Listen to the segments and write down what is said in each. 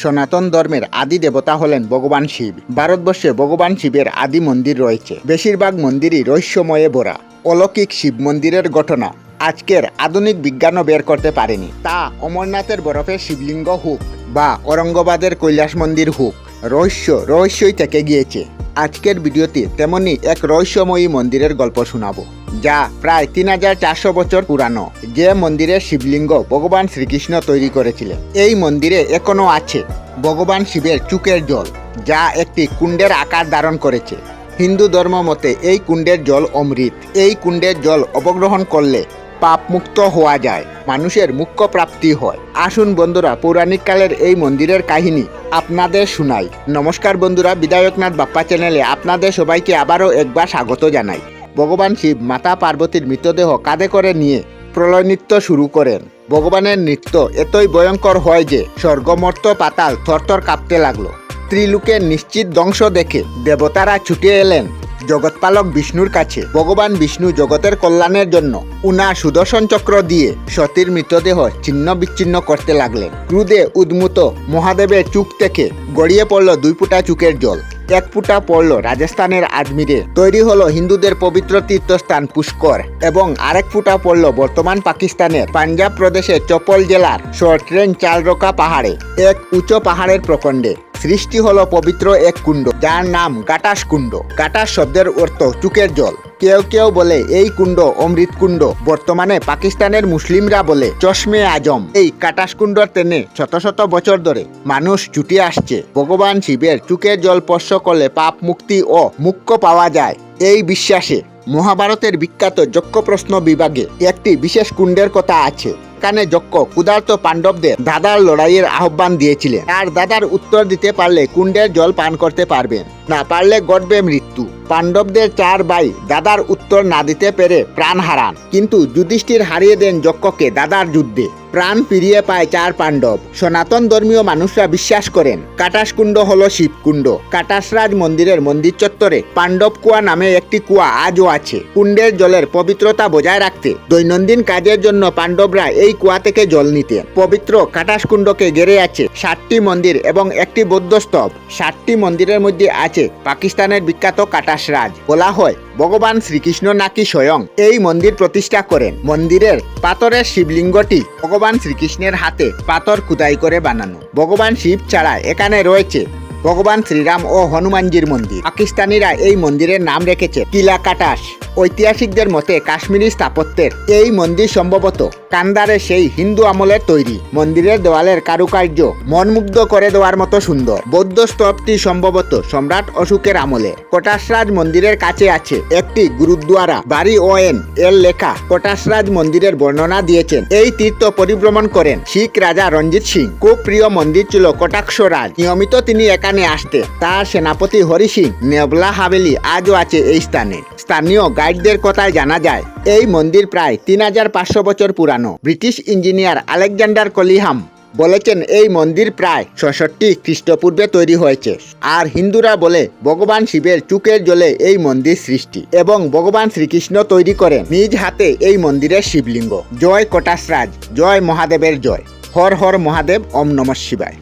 সনাতন ধর্মের আদি দেবতা হলেন ভগবান শিব। ভারতবর্ষে ভগবান শিবের আদি মন্দির রয়েছে। বেশিরভাগ মন্দিরই রহস্যময়ে ভরা। অলৌকিক শিব মন্দিরের ঘটনা আজকের আধুনিক বিজ্ঞানও বের করতে পারেনি। তা অমরনাথের বরফের শিবলিঙ্গ হোক বা ঔরঙ্গাবাদের কৈলাস মন্দির হুক, রহস্য রহস্যই থেকে গিয়েছে। আজকের ভিডিওতে তেমনি এক রহস্যময়ী মন্দিরের গল্প শোনাবো। যা প্রায় তিন হাজার চারশো বছর পুরানো, যে মন্দিরের শিবলিঙ্গ ভগবান শ্রীকৃষ্ণ তৈরি করেছিলেন। এই মন্দিরে এখনও আছে ভগবান শিবের চুকের জল, যা একটি কুণ্ডের আকার ধারণ করেছে। হিন্দু ধর্ম মতে এই কুণ্ডের জল অমৃত। এই কুণ্ডের জল অবগ্রহণ করলে পাপ মুক্ত হওয়া যায়, মানুষের মুখ্য প্রাপ্তি হয়। আসুন বন্ধুরা, পৌরাণিক কালের এই মন্দিরের কাহিনী আপনাদের শোনাই। নমস্কার বন্ধুরা, বিধায়কনাথ বাপ্পা চ্যানেলে আপনাদের সবাইকে আবারও একবার স্বাগত জানাই। ভগবান শিব মাতা পার্বতীর মৃতদেহ কাঁধে করে নিয়ে প্রলয় নৃত্য শুরু করেন। ভগবানের নৃত্য এতই ভয়ঙ্কর হয় যে স্বর্গমর্ত পাতাল থরথর কাঁপতে লাগল। ত্রিলোকের নিশ্চিত ধ্বংস দেখে দেবতারা ছুটে এলেন জগৎপালক বিষ্ণুর কাছে। ভগবান বিষ্ণু জগতের কল্যাণের জন্য উনা সুদর্শন চক্র দিয়ে সতীর মৃতদেহ ছিন্ন বিচ্ছিন্ন করতে লাগলেন। ক্রুদে উদ্মুত মহাদেবের চুক থেকে গড়িয়ে পড়ল দুই ফুটা চুকের জল। এক ফুটা পড়ল রাজস্থানের আজমিরে। তৈরি হলো হিন্দুদের পবিত্র তীর্থস্থান পুষ্কর এবং আরেক ফুটা পড়ল বর্তমান পাকিস্তানের পাঞ্জাব প্রদেশের চপল জেলার শর্ট রেঞ্জ চালরোকা পাহাড়ে, এক উঁচু পাহাড়ের প্রকণ্ডে। সৃষ্টি হলো পবিত্র এক কুণ্ড, যার নাম গাটাস কুণ্ড। গাটাস শব্দের অর্থ চুকের জল। কেউ কেউ বলে এই কুণ্ড অমৃত কুণ্ড। বর্তমানে পাকিস্তানের মুসলিমরা বলে চশমে আজম। এই কাটাস কুণ্ডর টেনে শত শত বছর ধরে মানুষ ছুটে আসছে। ভগবান শিবের চুকের জল স্পর্শ করলে পাপ মুক্তি ও মুক্ষ পাওয়া যায়। এই বিশ্বাসে মহাভারতের বিখ্যাত যজ্ঞ প্রশ্ন বিভাগে একটি বিশেষ কুণ্ডের কথা আছে। এখানে যজ্ঞ ক্ষুধার্ত পাণ্ডবদের দাদার লড়াইয়ের আহ্বান দিয়েছিলেন। আর দাদার উত্তর দিতে পারলে কুণ্ডের জল পান করতে পারবেন না পারলে ঘটবে মৃত্যু। পাণ্ডবদের চার ভাই দাদার উত্তর না দিতে পেরে প্রাণ হারান। কিন্তু যুধিষ্ঠির হারিয়ে দেন যজ্ঞকে দাদার যুদ্ধে। প্রাণ ফিরিয়ে পায় চার পাণ্ডব। সনাতন ধর্মীয় মানুষরা বিশ্বাস করেন কাটাসকুণ্ড হলো শিবকুণ্ড কাটাসরাজ মন্দিরের মন্দির চত্বরে পাণ্ডব কুয়া নামে একটি কুয়া আজও আছে। কুণ্ডের জলের পবিত্রতা বজায় রাখতে দৈনন্দিন কাজের জন্য পাণ্ডবরা এই কুয়া থেকে জল নিতে। পবিত্র কাটাসকুণ্ডকে ঘেরে আছে ষাটটি মন্দির এবং একটি বৌদ্ধ স্তব। ষাটটি মন্দিরের মধ্যে আছে পাকিস্তানের বিখ্যাত কাটাসরাজ বলা হয় ভগবান শ্রীকৃষ্ণ নাকি স্বয়ং? এই মন্দির প্রতিষ্ঠা করেন। মন্দিরের পাথরের শিবলিঙ্গটি ভগবান শ্রীকৃষ্ণের হাতে পাথর খুদাই করে বানানো। ভগবান শিব ছাড়া এখানে রয়েছে ভগবান শ্রীরাম ও হনুমানজির মন্দির। পাকিস্তানিরা এই মন্দিরের নাম রেখেছে কিলা কাটাস ঐতিহাসিকদের মতে কাশ্মীরি স্থাপত্যের এই মন্দির সম্ভবত কান্দারে সেই হিন্দু আমলের তৈরি। মন্দিরের দেওয়ালের কারুকার্য মনমুগ্ধ করে দেওয়ার মতো সুন্দর। বৌদ্ধ স্তবটি সম্ভবত সম্রাট অশোকের আমলে। কটাসরাজ মন্দিরের কাছে আছে একটি গুরুদ্বারা। বাড়ি ওয়েন এর লেখা কটাসরাজ মন্দিরের বর্ণনা দিয়েছেন। এই তীর্থ পরিভ্রমণ করেন শিখ রাজা রঞ্জিত সিং। খুব প্রিয় মন্দির ছিল কটাক্ষ রাজ। নিয়মিত তিনি এখানে আসতে তার সেনাপতি হরি সিং, নেবলা হাভেলি আজও আছে এই স্থানে। স্থানীয় গাইডদের কথায় জানা যায়, এই মন্দির প্রায় তিন হাজার পাঁচশো বছর পুরানো। ব্রিটিশ ইঞ্জিনিয়ার আলেকজান্ডার কলিহাম বলেছেন, এই মন্দির প্রায় ছষট্টি খ্রিস্টপূর্বে তৈরি হয়েছে। আর হিন্দুরা বলে, ভগবান শিবের চুকের জলে এই মন্দির সৃষ্টি এবং ভগবান শ্রীকৃষ্ণ তৈরি করেন। নিজ হাতে এই মন্দিরের শিবলিঙ্গ। জয় কটাসরাজ জয় মহাদেবের জয়। হর হর মহাদেব, ওম নম শিবায়।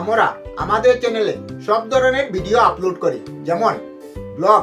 আমরা আমাদের চ্যানেলে সব ধরনের ভিডিও আপলোড করি, যেমন ব্লগ